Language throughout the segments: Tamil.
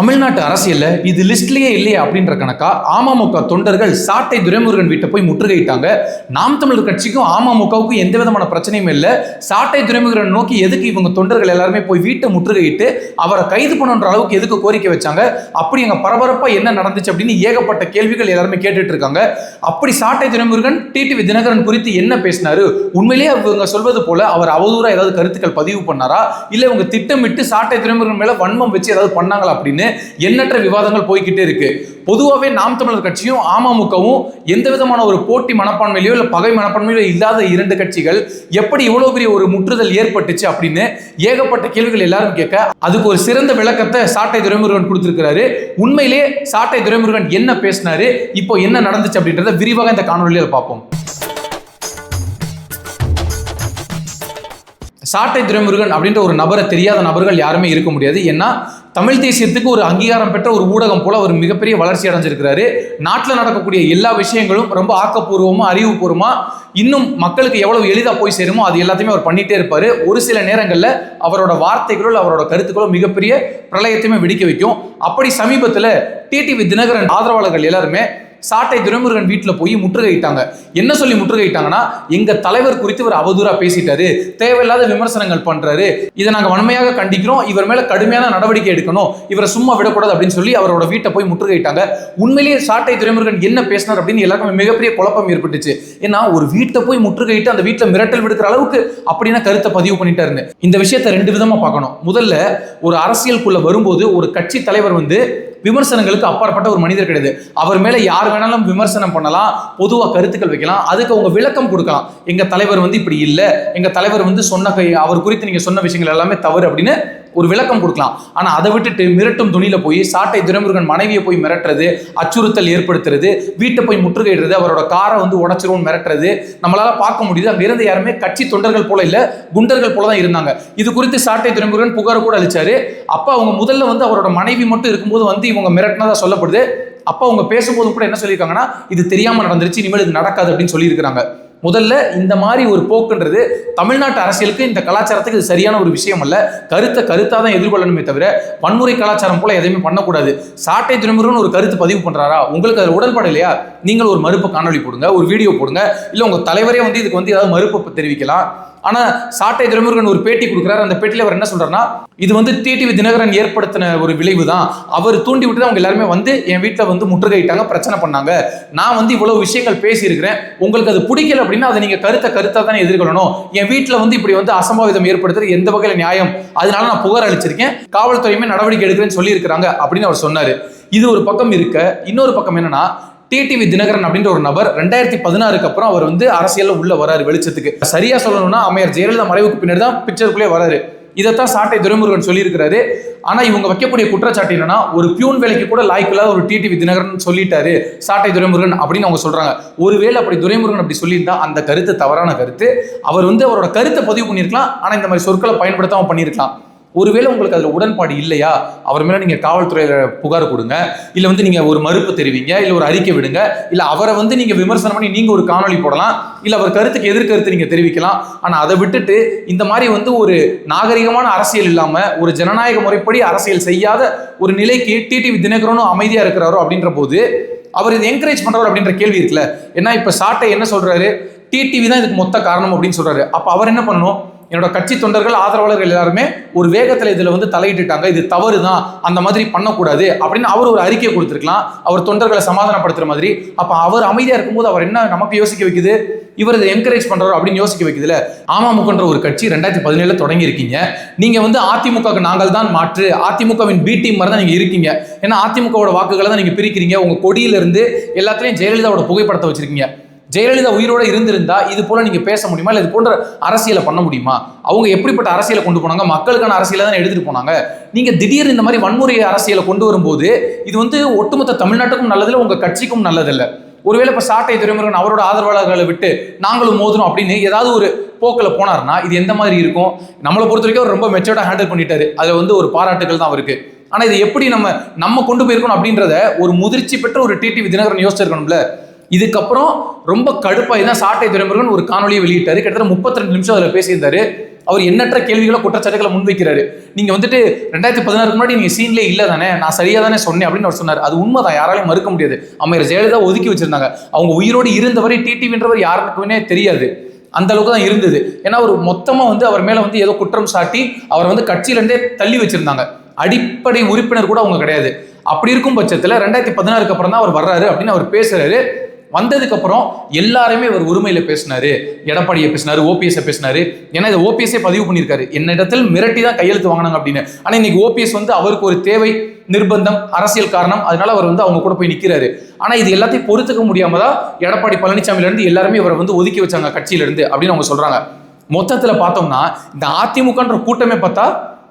தமிழ்நாட்டு அரசியல்ல இது லிஸ்ட்லயே இல்லையே அப்படின்ற கணக்கா அமமுக தொண்டர்கள் சாட்டை துரைமுருகன் வீட்டை போய் முற்றுகையிட்டாங்க. நாம் தமிழர் கட்சிக்கும் அமமுகவுக்கும் எந்த விதமான பிரச்சனையும் இல்லை. சாட்டை துரைமுருகன் நோக்கி எதுக்கு இவங்க தொண்டர்கள் எல்லாருமே போய் வீட்டை முற்றுகையிட்டு அவரை கைது பண்ணுன்ற அளவுக்கு எதுக்கு கோரிக்கை வச்சாங்க? அப்படி எங்கள் பரபரப்பா என்ன நடந்துச்சு அப்படின்னு ஏகப்பட்ட கேள்விகள் எல்லாருமே கேட்டுட்டு இருக்காங்க. அப்படி சாட்டை துரைமுருகன் டிடிவி தினகரன் குறித்து என்ன பேசினாரு? உண்மையிலேயே அவங்க சொல்வது போல அவர் அவதூறா ஏதாவது கருத்துக்கள் பதிவு பண்ணாரா? இல்ல இவங்க திட்டமிட்டு சாட்டை துரைமுருகன் மேல வன்மம் வச்சு ஏதாவது பண்ணாங்களா அப்படின்னு எண்ணற்ற விவாதங்கள் போய்கிட்டே இருக்கு. பொதுவாகவே நாம் தமிழர் கட்சியும் அமமுகவும் எந்த விதமான ஒரு போட்டி மனப்பான்மையிலையோ இல்லை பகை மனப்பான்மையிலோ இல்லாத இரண்டு கட்சிகள் எப்படி இவ்வளோ பெரிய ஒரு முற்றுதல் ஏற்பட்டுச்சு அப்படின்னு ஏகப்பட்ட கேள்விகள் எல்லாரும் கேட்க அதுக்கு ஒரு சிறந்த விளக்கத்தை சாட்டை துரைமுருகன் கொடுத்திருக்கிறாரு. உண்மையிலே சாட்டை துரைமுருகன் என்ன பேசினாரு இப்போ என்ன நடந்துச்சு அப்படின்றத விரிவாக இந்த காணொலியில் பார்ப்போம். சாட்டை துரைமுருகன் அப்படின்ற ஒரு நபரை தெரியாத நபர்கள் யாருமே இருக்க முடியாது. ஏன்னா தமிழ் தேசியத்துக்கு ஒரு அங்கீகாரம் பெற்ற ஒரு ஊடகம் போல அவர் மிகப்பெரிய வளர்ச்சி அடைஞ்சிருக்கிறாரு. நாட்டில் நடக்கக்கூடிய எல்லா விஷயங்களும் ரொம்ப ஆக்கப்பூர்வமா அறிவுபூர்வமா இன்னும் மக்களுக்கு எவ்வளவு எளிதாக போய் சேருமோ அது எல்லாத்தையுமே அவர் பண்ணிட்டே இருப்பாரு. ஒரு சில நேரங்களில் அவரோட வார்த்தைகளோ அவரோட கருத்துக்களோ மிகப்பெரிய பிரளயத்தையுமே வெடிக்க வைக்கும். அப்படி சமீபத்தில் டிடிவி தினகரன் ஆதரவாளர்கள் எல்லாருமே சாட்டை துரைமுருகன் வீட்டில் போய் முற்றுகையிட்டாங்க. என்ன சொல்லி முற்றுகையிட்டாங்கன்னா எங்க தலைவர் குறித்து இவர் அவதூறா பேசிட்டாரு. தேவையில்லாத விமர்சனங்கள் பண்றாரு. இதை நாங்கள் வன்மையாக கண்டிக்கிறோம். இவர் மேல கடுமையான நடவடிக்கை எடுக்கணும். இவரை சும்மா விடக்கூடாது அப்படின்னு சொல்லி அவரோட வீட்டை போய் முற்றுகையிட்டாங்க. உண்மையிலேயே சாட்டை துரைமுருகன் என்ன பேசினார் அப்படின்னு எல்லாருக்குமே மிகப்பெரிய குழப்பம் ஏற்பட்டுச்சு. ஏன்னா ஒரு வீட்டை போய் முற்றுகையிட்டு அந்த வீட்டில் மிரட்டல் விடுக்கிற அளவுக்கு அப்படின்னா கருத்தை பதிவு பண்ணிட்டாருன்னு. இந்த விஷயத்தை ரெண்டு விதமா பார்க்கணும். முதல்ல ஒரு அரசியலுக்குள்ள வரும்போது ஒரு கட்சி தலைவர் வந்து விமர்சனங்களுக்கு அப்பாற்பட்ட ஒரு மனிதர் கிடையாது. அவர் மேலே யார் வேணாலும் விமர்சனம் பண்ணலாம் பொதுவாக கருத்துக்கள் வைக்கலாம் அதுக்கு அவங்க விளக்கம் கொடுக்கலாம். எங்கள் தலைவர் வந்து இப்படி இல்லை எங்கள் தலைவர் வந்து சொன்ன கை- அவர் குறித்து நீங்கள் சொன்ன விஷயங்கள் எல்லாமே தவறு அப்படின்னு ஒரு விளக்கம் கொடுக்கலாம். ஆனால் அதை விட்டுட்டு மிரட்டும் துணியில் போய் சாட்டை துரைமுருகன் மனைவியை போய் மிரட்டுறது அச்சுறுத்தல் ஏற்படுத்துறது வீட்டை போய் முற்றுகையிடுறது அவரோட காரை வந்து உடச்சிரும் மிரட்டுறது நம்மளால பார்க்க முடியுது. அங்கே இருந்த யாருமே கட்சி தொண்டர்கள் போல இல்லை குண்டர்கள் போல தான் இருந்தாங்க. இது குறித்து சாட்டை துரைமுருகன் புகார் கூட அளிச்சாரு. அப்போ அவங்க முதல்ல வந்து அவரோட மனைவி மட்டும் இருக்கும்போது வந்து இவங்க மிரட்டினதா சொல்லப்படுது. அப்போ அவங்க பேசும்போது கூட என்ன சொல்லியிருக்காங்கன்னா இது தெரியாமல் நடந்துருச்சு இனிமேல் இது நடக்காது அப்படின்னு சொல்லியிருக்கிறாங்க. முதல்ல இந்த மாதிரி ஒரு போக்குன்றது தமிழ்நாட்டு அரசியலுக்கு இந்த கலாச்சாரத்துக்கு இது சரியான ஒரு விஷயம் அல்ல. கருத்தை கருத்தாக தான் எதிர்கொள்ளணுமே தவிர வன்முறை கலாச்சாரம் போல எதையுமே பண்ணக்கூடாது. சாட்டை துறைமுருகன் ஒரு கருத்து பதிவு பண்ணுறாரா உங்களுக்கு அதில் உடன்பாடு இல்லையா? நீங்கள் ஒரு மறுப்பு காணொளி போடுங்க ஒரு வீடியோ போடுங்க. இல்லை உங்கள் தலைவரே வந்து இதுக்கு வந்து ஏதாவது மறுப்பு தெரிவிக்கலாம். ஆனா சாட்டை துரைமுருகன் ஒரு பேட்டி கொடுக்குறாரு. அந்த பேட்டியில் அவர் என்ன சொல்றாருன்னா இது வந்து டிடிவி தினகரன் ஏற்படுத்தின ஒரு விளைவு தான் அவர் தூண்டி விட்டு அவங்க எல்லாருமே வந்து என் வீட்டில் வந்து முற்றுகையிட்டாங்க பிரச்சனை பண்ணாங்க. நான் வந்து இவ்வளவு விஷயங்கள் பேசியிருக்கிறேன். உங்களுக்கு அது பிடிக்கல அப்படின்னா அதை நீங்க கருத்தை கருத்தா தானே எதிர்கொள்ளணும். என் வீட்டில் வந்து இப்படி வந்து அசம்பாவிதம் ஏற்படுத்துறது எந்த வகையில் நியாயம்? அதனால நான் புகார் அளிச்சிருக்கேன். காவல்துறையுமே நடவடிக்கை எடுக்கிறேன்னு சொல்லியிருக்கிறாங்க அப்படின்னு அவர் சொன்னாரு. இது ஒரு பக்கம் இருக்க. இன்னொரு பக்கம் என்னன்னா டிடிவி தினகரன் அப்படின்ற ஒரு நபர் ரெண்டாயிரத்தி பதினாறுக்கு அப்புறம் அவர் வந்து அரசியல்ல உள்ள வராரு வெளிச்சத்துக்கு. சரியா சொல்லணும்னா அமையர் ஜெயலலிதா மறைவுக்கு பின்னாடி தான் பிக்சருக்குள்ளே வராரு. இதைத்தான் சாட்டை துரைமுருகன் சொல்லியிருக்கிறாரு. ஆனா இவங்க வைக்கக்கூடிய குற்றச்சாட்டு என்னன்னா ஒரு பியூன் வேலைக்கு கூட லாய்க்கில்லாத ஒரு டிடிவி தினகரன் சொல்லிட்டாரு சாட்டை துரைமுருகன் அப்படின்னு அவங்க சொல்றாங்க. ஒருவேளை அப்படி துரைமுருகன் அப்படி சொல்லியிருந்தா அந்த கருத்து தவறான கருத்து. அவர் வந்து அவரோட கருத்தை பதிவு பண்ணியிருக்கலாம் ஆனா இந்த மாதிரி சொற்களை பயன்படுத்தாம பண்ணியிருக்கலாம். ஒருவேளை உங்களுக்கு அதில் உடன்பாடு இல்லையா? அவர் மேலே நீங்கள் காவல்துறையில் புகார் கொடுங்க. இல்லை வந்து நீங்கள் ஒரு மறுப்பு தெரிவிங்க இல்லை ஒரு அறிக்கை விடுங்க இல்லை அவரை வந்து நீங்கள் விமர்சனம் பண்ணி நீங்கள் ஒரு காணொளி போடலாம் இல்லை அவர் கருத்துக்கு எதிர்கருத்து நீங்கள் தெரிவிக்கலாம். ஆனால் அதை விட்டுட்டு இந்த மாதிரி வந்து ஒரு நாகரிகமான அரசியல் இல்லாமல் ஒரு ஜனநாயக முறைப்படி அரசியல் செய்யாத ஒரு நிலைக்கு டிடிவி தினகரனும் அமைதியாக இருக்கிறாரோ அப்படின்ற போது அவர் இதை என்கரேஜ் பண்ணுறாரு அப்படின்ற கேள்வி இருக்குல்ல. ஏன்னா இப்போ சாட்டை என்ன சொல்கிறாரு டிடிவி தான் இதுக்கு மொத்த காரணம் அப்படின்னு சொல்கிறாரு அப்போ அவர் என்ன பண்ணணும்? என்னோட கட்சி தொண்டர்கள் ஆதரவாளர்கள் எல்லாருமே ஒரு வேகத்தில் இதில் வந்து தலையிட்டுட்டாங்க. இது தவறு தான் அந்த மாதிரி பண்ணக்கூடாது அப்படின்னு அவர் ஒரு அறிக்கை கொடுத்துருக்கலாம். அவர் தொண்டர்களை சமாதானப்படுத்துகிற மாதிரி. அப்போ அவர் அமைதியாக இருக்கும்போது அவர் என்ன நமக்கு யோசிக்க வைக்குது? இவர் இதை என்கரேஜ் பண்ணுறோம் அப்படின்னு யோசிக்க வைக்குதுல. அமமுகன்ற ஒரு கட்சி ரெண்டாயிரத்தி பதினேழில் தொடங்கியிருக்கீங்க. நீங்கள் வந்து அதிமுகவுக்கு நாங்கள் தான் மாற்று. அதிமுகவின் பி டீம் மாதிரி தான் நீங்கள் இருக்கீங்க. ஏன்னா அதிமுகவோட வாக்குகளை தான் நீங்கள் பிரிக்கிறீங்க. உங்கள் கொடியிலிருந்து இருந்து ஜெயலலிதாவோட புகைப்படத்தை வச்சுருக்கீங்க. ஜெயலலிதா உயிரோட இருந்திருந்தா இது போல நீங்க பேச முடியுமா? இல்ல இது போன்ற அரசியலை பண்ண முடியுமா? அவங்க எப்படிப்பட்ட அரசியலை கொண்டு போனாங்க? மக்களுக்கான அரசியலை தான் எடுத்துட்டு போனாங்க. நீங்க திடீர்னு இந்த மாதிரி வன்முறை அரசியலை கொண்டு வரும்போது இது வந்து ஒட்டுமொத்த தமிழ்நாட்டுக்கும் நல்லதில்லை உங்க கட்சிக்கும் நல்லதில்லை. ஒருவேளை இப்போ சாட்டை துறைமுருகன் அவரோட ஆதரவாளர்களை விட்டு நாங்களும் மோதணும் அப்படின்னு ஏதாவது ஒரு போக்கில் போனார்னா இது எந்த மாதிரி இருக்கும்? நம்மளை பொறுத்த வரைக்கும் அவர் ரொம்ப மெச்சோர்டாக ஹேண்டில் பண்ணிட்டாரு. அதில் வந்து ஒரு பாராட்டுகள் தான் அவருக்கு. ஆனால் இதை எப்படி நம்ம நம்ம கொண்டு போயிருக்கணும் அப்படின்றத ஒரு முதிர்ச்சி பெற்ற ஒரு டிடிவி தினகரன் யோசிச்சிருக்கணும்ல. இதுக்கப்புறம் ரொம்ப கடுப்பாக தான் சாட்டை துறைமுருகன் ஒரு காணொலியை வெளியிட்டாரு. கிட்டத்தட்ட முப்பத்தி ரெண்டு நிமிஷம் அதில் பேசியிருந்தாரு. அவர் எண்ணற்ற கேள்விகளை குற்றச்சாட்டுகளை முன்வைக்கிறாரு. நீங்க வந்துட்டு ரெண்டாயிரத்தி பதினாறுக்கு முன்னாடி நீங்க சீன்லேயே இல்லை தானே நான் சரியா தானே சொன்னேன் அப்படின்னு அவர் சொன்னார். அது உண்மைதான் யாராலையும் மறுக்க முடியாது. அம்மையார் ஜெயலலிதா ஒதுக்கி வச்சிருந்தாங்க. அவங்க உயிரோடு இருந்தவரை டிடிவின்றவர் யாருக்குமே தெரியாது. அந்த அளவுக்கு தான் இருந்தது. ஏன்னா அவர் மொத்தமா வந்து அவர் மேல வந்து ஏதோ குற்றம் சாட்டி அவரை வந்து கட்சியிலேருந்தே தள்ளி வச்சிருந்தாங்க. அடிப்படை உறுப்பினர் கூட அவங்க கிடையாது. அப்படி இருக்கும் பட்சத்தில் ரெண்டாயிரத்தி பதினாறுக்கு அப்புறம் தான் அவர் வர்றாரு அப்படின்னு அவர் பேசுறாரு. வந்ததுக்கு அப்புறம் எல்லாருமே அவர் உரிமையில பேசினாரு எடப்பாடியை பேசினாரு ஓபிஎஸ் பேசினாரு. ஏன்னா இதை ஓபிஎஸ்ஸே பதிவு பண்ணியிருக்காரு. என்னிடத்தில் மிரட்டி தான் கையெழுத்து வாங்கினாங்க அப்படின்னு. ஆனா இன்னைக்கு ஓபிஎஸ் வந்து அவருக்கு ஒரு தேவை நிர்பந்தம் அரசியல் காரணம். அதனால அவர் வந்து அவங்க கூட போய் நிக்கிறாரு. ஆனா இது எல்லாத்தையும் பொறுத்துக்க முடியாம தான் எடப்பாடி பழனிசாமில இருந்து எல்லாருமே இவரை வந்து ஒதுக்கி வச்சாங்க கட்சியில இருந்து அப்படின்னு அவங்க சொல்றாங்க. மொத்தத்துல பார்த்தோம்னா இந்த அதிமுகன்ற கூட்டமே பார்த்தா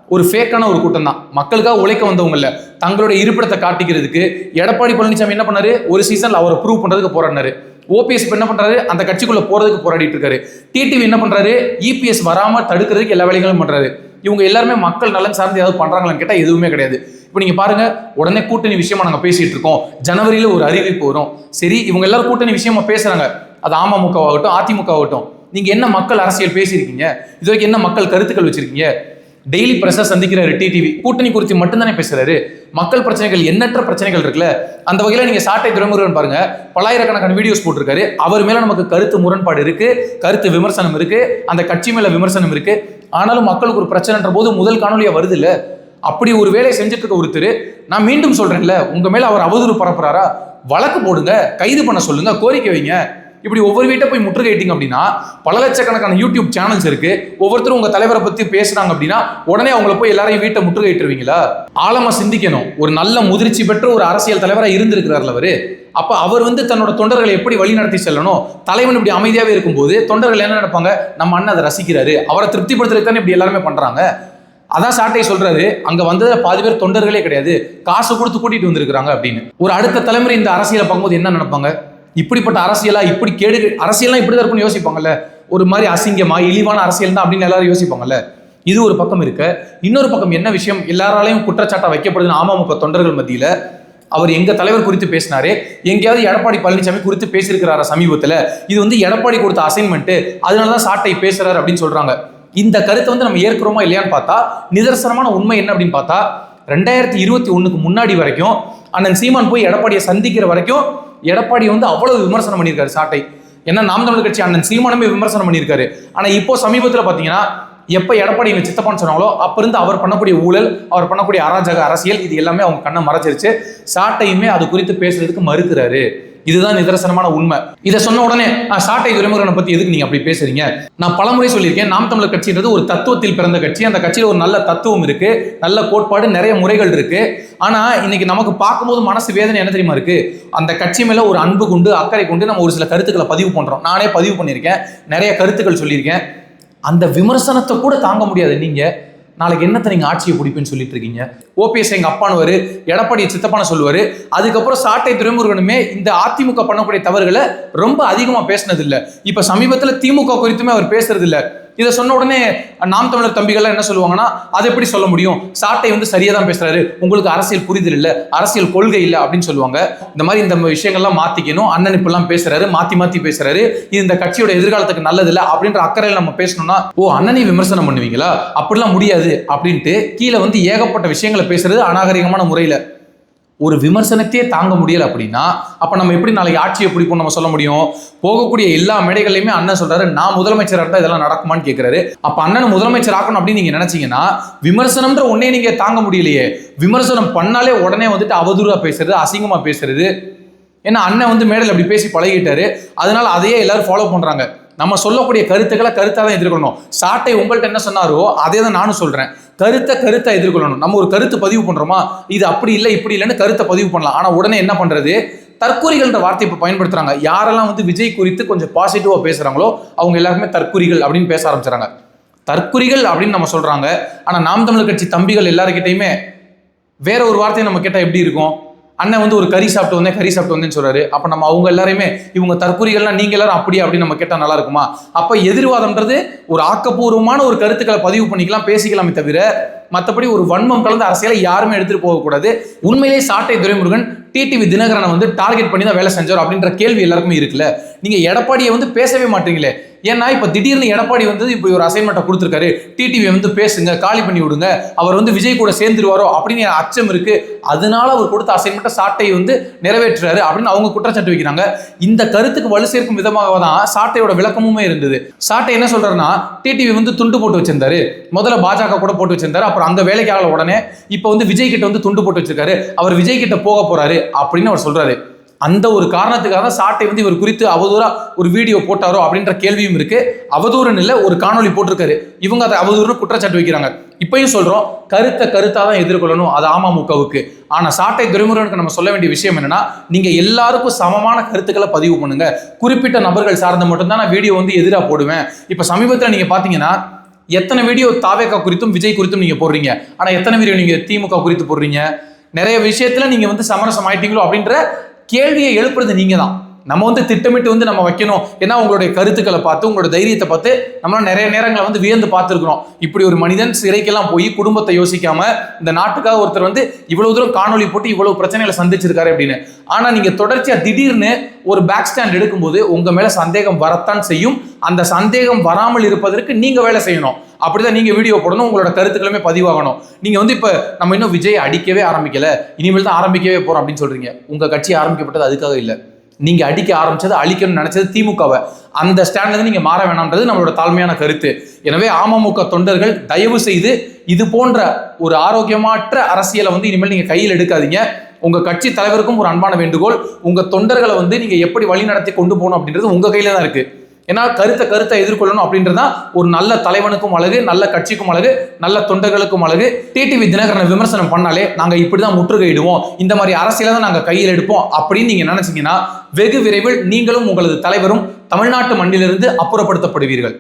ஒரு ஃபேக்கான ஒரு கூட்டம் தான் மக்களுக்காக உழைக்க வந்தவங்க இல்ல. தங்களுடைய இருப்பிடத்தை காட்டிக்கிறதுக்கு எடப்பாடி பழனிசாமி என்ன பண்ணாரு? ஒரு சீசன்ல அவரை ப்ரூவ் பண்றதுக்கு போராடினாரு. ஓபிஎஸ் என்ன பண்றாரு? அந்த கட்சிக்குள்ள போறதுக்கு போராடிட்டு இருக்காரு. டிடிவி என்ன பண்றாரு? இபிஎஸ் வராம தடுக்கிறதுக்கு எல்லா வேலைகளும் பண்றாரு. இவங்க எல்லாருமே மக்கள் நலன் சார்ந்து ஏதாவது பண்றாங்களான்னு கேட்டால் எதுவுமே கிடையாது. இப்போ நீங்கள் பாருங்க உடனே கூட்டணி விஷயமா நாங்கள் பேசிட்டு இருக்கோம். ஜனவரியில் ஒரு அறிவிப்பு வரும். சரி இவங்க எல்லாரும் கூட்டணி விஷயமா பேசுறாங்க. அது அமமுக ஆகட்டும் அதிமுக ஆகட்டும் என்ன மக்கள் அரசியல் பேசியிருக்கீங்க? இது வரைக்கும் என்ன மக்கள் கருத்துக்கள் வச்சிருக்கீங்க? டெய்லி பிரஷர் சந்திக்கிறாரு டிடிவி கூட்டணி குறித்து மட்டும்தானே பேசுறாரு? மக்கள் பிரச்சனைகள் எண்ணற்ற பிரச்சனைகள் இருக்குல்ல அந்த வகையில நீங்க சாட்டை துறைமுருகன் பாருங்க. பல்லாயிரக்கணக்கான வீடியோஸ் போட்டிருக்காரு. அவர் மேல நமக்கு கருத்து முரண்பாடு இருக்கு கருத்து விமர்சனம் இருக்கு அந்த கட்சி மேல விமர்சனம் இருக்கு. ஆனாலும் மக்களுக்கு ஒரு பிரச்சனைன்ற போது முதல் காணொலியா வருது இல்ல அப்படி ஒரு வேலையை செஞ்சுட்டு இருக்க ஒருத்தர் நான் மீண்டும் சொல்றேன்ல உங்க மேல அவர் அவதூறு பரப்புறாரா? வழக்கு போடுங்க கைது பண்ண சொல்லுங்க கோரிக்கை வைங்க. இப்படி ஒவ்வொரு வீட்டை போய் முற்றுகையிட்டீங்க அப்படின்னா பல லட்சக்கணக்கான யூடியூப் சேனல்ஸ் இருக்கு. ஒவ்வொருத்தரும் உங்க தலைவரை பத்தி பேசுறாங்க அப்படின்னா உடனே அவங்கள போய் எல்லாரையும் வீட்டை முற்றுகையிட்டுருவீங்களா? ஆழமா சிந்திக்கணும். ஒரு நல்ல முதிர்ச்சி பெற்ற ஒரு அரசியல் தலைவராக இருந்திருக்கிறார்ல அவரு. அப்ப அவர் வந்து தன்னோட தொண்டர்களை எப்படி வழி நடத்தி செல்லணும்? தலைவன் இப்படி அமைதியாவே இருக்கும்போது தொண்டர்கள் என்ன நினைப்பாங்க? நம்ம அண்ணன் அதை ரசிக்கிறாரு. அவரை திருப்திப்படுத்துறதுக்கு தானே இப்படி எல்லாருமே பண்றாங்க. அதான் சாட்டை சொல்றாரு. அங்க வந்ததுல பாதி பேர் தொண்டர்களே கிடையாது. காசு கொடுத்து கூட்டிட்டு வந்திருக்காங்க அப்படின்னு. ஒரு அடுத்த தலைமுறை இந்த அரசியலை பார்க்கும்போது என்ன நினைப்பாங்க? இப்படிப்பட்ட அரசியலா இப்படி கேடு அரசியல்லாம் இப்படி தான் இருக்கும்னு யோசிப்பாங்கல்ல. ஒரு மாதிரி அசிங்கமா இழிவான அரசியல் தான் அப்படின்னு எல்லாரும் யோசிப்பாங்கல்ல. இது ஒரு பக்கம் இருக்க. இன்னொரு பக்கம் என்ன விஷயம்? எல்லாராலையும் குற்றச்சாட்டா வைக்கப்படுதுன்னு அமமுக தொண்டர்கள் மத்தியில அவர் எங்க தலைவர் குறித்து பேசினாரு. எங்கேயாவது எடப்பாடி பழனிசாமி குறித்து பேசியிருக்கிறாரா சமீபத்துல? இது வந்து எடப்பாடி கொடுத்த அசைன்மெண்ட் அதனாலதான் சாட்டை பேசுறாரு அப்படின்னு சொல்றாங்க. இந்த கருத்தை வந்து நம்ம ஏற்கிறோமா இல்லையான்னு பார்த்தா நிதர்சனமான உண்மை என்ன அப்படின்னு பார்த்தா ரெண்டாயிரத்தி இருபத்தி ஒண்ணுக்கு முன்னாடி வரைக்கும் அண்ணன் சீமான் போய் எடப்பாடியை சந்திக்கிற வரைக்கும் எடப்பாடி வந்து அவ்வளவு விமர்சனம் பண்ணியிருக்காரு சாட்டை. ஏன்னா நாம் தமிழர் கட்சி அண்ணன் சீமானுமே விமர்சனம் பண்ணியிருக்காரு. ஆனா இப்போ சமீபத்தில் பாத்தீங்கன்னா எப்ப எடப்பாடி எங்க சித்தப்பான்னு சொன்னாங்களோ அப்ப இருந்து அவர் பண்ணக்கூடிய ஊழல் அவர் பண்ணக்கூடிய அராஜக அரசியல் இது எல்லாமே அவங்க கண்ணை மறைச்சிருச்சு. சாட்டையுமே அது குறித்து பேசுறதுக்கு மறுக்கிறாரு. இதுதான் நிதர்சனமான உண்மை. இதை சொன்ன உடனே சாட்டை துரைமுருகனை பத்தி எதுக்கு நீங்க அப்படி பேசுறீங்க? நான் பலமுறை சொல்லியிருக்கேன் நாம் தமிழர் கட்சின்றது ஒரு தத்துவத்தில் பிறந்த கட்சி. அந்த கட்சியில ஒரு நல்ல தத்துவம் இருக்கு நல்ல கோட்பாடு நிறைய முறைகள் இருக்கு. ஆனா இன்னைக்கு நமக்கு பார்க்கும்போது மனசு வேதனை என்ன தெரியுமா இருக்கு? அந்த கட்சி மேல ஒரு அன்பு கொண்டு அக்கறை கொண்டு நம்ம ஒரு சில கருத்துக்களை பதிவு பண்றோம். நானே பதிவு பண்ணியிருக்கேன் நிறைய கருத்துக்கள் சொல்லியிருக்கேன். அந்த விமர்சனத்தை கூட தாங்க முடியாது நீங்க. நாளைக்கு என்னத்தை நீங்க ஆட்சியை பிடிப்பேன்னு சொல்லிட்டு இருக்கீங்க? ஓபிஎஸ் எங்க அப்பானுவாரு எடப்பாடி சித்தப்பான சொல்லுவாரு. அதுக்கப்புறம் சாட்டை துறைமுருகனுமே இந்த அதிமுக பண்ணக்கூடிய தவறுகளை ரொம்ப அதிகமா பேசினது இல்ல இப்ப சமீபத்துல திமுக குறித்துமே அவர் பேசுறது இல்லை இதை சொன்ன உடனே நாம் தமிழர் தம்பிகள்லாம் என்ன சொல்லுவாங்கன்னா அதை எப்படி சொல்ல முடியும்? சாட்டை வந்து சரியா தான் பேசுறாரு. உங்களுக்கு அரசியல் புரிதல் இல்ல அரசியல் கொள்கை இல்லை அப்படின்னு சொல்லுவாங்க. இந்த மாதிரி இந்த விஷயங்கள்லாம் மாத்திக்கணும். அண்ணன் இப்பெல்லாம் பேசுறாரு மாத்தி மாத்தி பேசுறாரு. இது இந்த கட்சியோட எதிர்காலத்துக்கு நல்லது இல்லை அப்படின்ற அக்கறையில் நம்ம பேசணும்னா ஓ அண்ணனை விமர்சனம் பண்ணுவீங்களா? அப்படிலாம் முடியாது அப்படின்ட்டு கீழே வந்து ஏகப்பட்ட விஷயங்களை பேசுறது அநாகரிகமான முறையில். ஒரு விமர்சனத்தையே தாங்க முடியல அப்படின்னா அப்ப நம்ம எப்படி நாளைக்கு ஆட்சியை பிடிப்போம் நம்ம சொல்ல முடியும்? போகக்கூடிய எல்லா மேடைகளையுமே அண்ணன் சொல்றாரு நான் முதலமைச்சராக இருந்தால் இதெல்லாம் நடக்குமான்னு கேட்கிறாரு அப்ப அண்ணன் முதலமைச்சர் ஆகணும் அப்படின்னு நீங்க நினைச்சீங்கன்னா விமர்சனம்ன்ற ஒன்னே நீங்க தாங்க முடியலையே. விமர்சனம் பண்ணாலே உடனே வந்துட்டு அவதூறா பேசுறது அசிங்கமா பேசுறது. ஏன்னா அண்ணன் வந்து மேடையில் அப்படி பேசி பழகிட்டாரு. அதனால அதையே எல்லாரும் ஃபாலோ பண்றாங்க. நம்ம சொல்லக்கூடிய கருத்துக்களை கருத்தாக தான் எதிர்கொள்ளணும். சாட்டை உங்கள்கிட்ட என்ன சொன்னாரோ அதே தான் நானும் சொல்கிறேன் கருத்தை கருத்தை எதிர்கொள்ளணும். நம்ம ஒரு கருத்து பதிவு பண்ணுறோமா இது அப்படி இல்லை இப்படி இல்லைன்னு கருத்தை பதிவு பண்ணலாம். ஆனால் உடனே என்ன பண்ணுறது தற்கூரிகள்ன்ற வார்த்தை இப்போ பயன்படுத்துகிறாங்க யாரெல்லாம் வந்து விஜய் குறித்து கொஞ்சம் பாசிட்டிவாக பேசுகிறாங்களோ அவங்க எல்லாருமே தற்கூரிகள் அப்படின்னு பேச ஆரம்பிச்சுறாங்க தற்குறிகள் அப்படின்னு நம்ம சொல்கிறாங்க ஆனால் நாம் தமிழர் கட்சி தம்பிகள் எல்லாருக்கிட்டையுமே வேற ஒரு வார்த்தையை நம்ம கேட்டால் எப்படி இருக்கும்? அண்ணன் வந்து ஒரு கறி சாப்பிட்டு வந்தேன் கறி சாப்பிட்டு வந்தேன்னு சொல்றாரு. அப்ப நம்ம அவங்க எல்லாரையுமே இவங்க தற்கூரிகள்லாம் நீங்க எல்லாரும் அப்படியே அப்படின்னு நம்ம கேட்டா நல்லா இருக்குமா? அப்ப எதிர்வாதம்ன்றது ஒரு ஆக்கப்பூர்வமான ஒரு கருத்துக்களை பதிவு பண்ணிக்கலாம் பேசிக்கலாமே தவிர மற்றபடி ஒரு வன்மம் கலந்த அரசியலை யாருமே எடுத்துட்டு போகக்கூடாது. உண்மையிலேயே சாட்டை துரைமுருகன் டிடிவி தினகரனை வந்து டார்கெட் பண்ணி தான் வேலை செஞ்சார் அப்படின்ற கேள்வி எல்லாருக்குமே இருக்குல்ல? நீங்கள் எடப்பாடியை வந்து பேசவே மாட்டீங்களே? ஏன்னா இப்போ திடீர்னு எடப்பாடி வந்து இப்போ ஒரு அசைன்மெண்ட்டை கொடுத்துருக்காரு. டிடிவி வந்து பேசுங்க காலி பண்ணி விடுங்க. அவர் வந்து விஜய் கூட சேர்ந்துருவாரோ அப்படின்னு அச்சம் இருக்கு. அதனால அவர் கொடுத்த அசைன்மெண்ட்டை சாட்டை வந்து நிறைவேற்றுறாரு அப்படின்னு அவங்க குற்றச்சாட்டு வைக்கிறாங்க. இந்த கருத்துக்கு வலு சேர்க்கும் விதமாக தான் சாட்டையோட விளக்கமுமே இருந்தது. சாட்டை என்ன சொல்றாருன்னா டிடிவி வந்து துண்டு போட்டு வச்சிருந்தாரு. முதல்ல பாஜக கூட போட்டு வச்சிருந்தாரு. அப்புறம் அங்கே வேலைக்கு ஆகல உடனே இப்போ வந்து விஜய் கிட்ட வந்து துண்டு போட்டு வச்சிருக்காரு. அவர் விஜய் கிட்ட போக போறாரு. அப்படின்னு அவர் சொல்றாரு. அந்த ஒரு காரணத்துக்காக தான் சாட்டை வந்து இவர் குறித்து அவதூறா ஒரு வீடியோ போட்டாரோ அப்படின்ற கேள்வியும் இருக்கு. அவதூறுன்னு இல்லை ஒரு காணொளி போட்டிருக்காரு. இவங்க அதை அவதூறு குற்றச்சாட்டு வைக்கிறாங்க. இப்பயும் சொல்றோம் கருத்தை கருத்தா தான் எதிர்கொள்ளணும் அது அமமுகவுக்கு. ஆனா சாட்டை துரைமுருகனுக்கு நம்ம சொல்ல வேண்டிய விஷயம் என்னன்னா நீங்க எல்லாருக்கும் சமமான கருத்துக்களை பதிவு பண்ணுங்க. குறிப்பிட்ட நபர்கள் சார்ந்த மட்டும்தான் நான் வீடியோ வந்து எதிராக போடுவேன். இப்ப சமீபத்தில் நீங்க பாத்தீங்கன்னா எத்தனை வீடியோ தாவேகா குறித்தும் விஜய் குறித்தும் நீங்க போடுறீங்க. ஆனா எத்தனை வீடியோ நீங்க திமுக குறித்து போடுறீங்க? நிறைய விஷயத்துல நீங்க வந்து சமரசம் ஆயிட்டீங்களோ அப்படின்ற கேள்வியை எழுப்புறது நீங்க தான் நம்ம வந்து திட்டமிட்டு வந்து நம்ம வைக்கணும். ஏன்னா உங்களுடைய கருத்துக்களை பார்த்து உங்களோட தைரியத்தை பார்த்து நம்மளாம் நிறைய நேரங்களை வந்து வியந்து பார்த்துருக்குறோம். இப்படி ஒரு மனிதன் சிறைக்கெல்லாம் போய் குடும்பத்தை யோசிக்காம இந்த நாட்டுக்காக ஒருத்தர் வந்து இவ்வளவு தூரம் காணொலி போட்டு இவ்வளவு பிரச்சனைகளை சந்திச்சிருக்காரு அப்படின்னு. ஆனா நீங்க தொடர்ச்சியா திடீர்னு ஒரு பேக் ஸ்டாண்ட் எடுக்கும்போது உங்க மேல சந்தேகம் வரத்தான் செய்யும். அந்த சந்தேகம் வராமல் இருப்பதற்கு நீங்க வேலை செய்யணும். அப்படிதான் நீங்க வீடியோ போடணும் உங்களோட கருத்துக்களுமே பதிவாகணும். நீங்க வந்து இப்ப நம்ம இன்னும் விஜய் அடிக்கவே ஆரம்பிக்கல இனிமேல் தான் ஆரம்பிக்கவே போறோம் அப்படின்னு சொல்றீங்க. உங்க கட்சி ஆரம்பிக்கப்பட்டது அதுக்காக இல்ல. நீங்க அடிக்க ஆரம்பிச்சது அழிக்கணும்னு நினைச்சது திமுகவை. அந்த ஸ்டாண்ட்ல இருந்து நீங்க மாற வேணாம்ன்றது நம்மளோட தாழ்மையான கருத்து. எனவே அமமுக தொண்டர்கள் தயவு செய்து இது போன்ற ஒரு ஆரோக்கியமற்ற அரசியலை வந்து இனிமேல் நீங்க கையில் எடுக்காதீங்க. உங்க கட்சி தலைவருக்கும் ஒரு அன்பான வேண்டுகோள் உங்க தொண்டர்களை வந்து நீங்க எப்படி வழி நடத்தி கொண்டு போகணும் அப்படின்றது உங்க கையில தான் இருக்கு. ஏன்னா கருத்தை கருத்தை எதிர்கொள்ளணும் அப்படின்றது தான் ஒரு நல்ல தலைவனுக்கும் அழகு நல்ல கட்சிக்கும் அழகு நல்ல தொண்டர்களுக்கும் அழகு. டிடிவி தினகரனை விமர்சனம் பண்ணாலே நாங்கள் இப்படி தான் முற்றுகையிடுவோம். இந்த மாதிரி அரசியலை தான் நாங்கள் கையில் எடுப்போம் அப்படின்னு நீங்கள் நினச்சிங்கன்னா வெகு விரைவில் நீங்களும் உங்களது தலைவரும் தமிழ்நாட்டு மண்ணிலிருந்து அப்புறப்படுத்தப்படுவீர்கள்.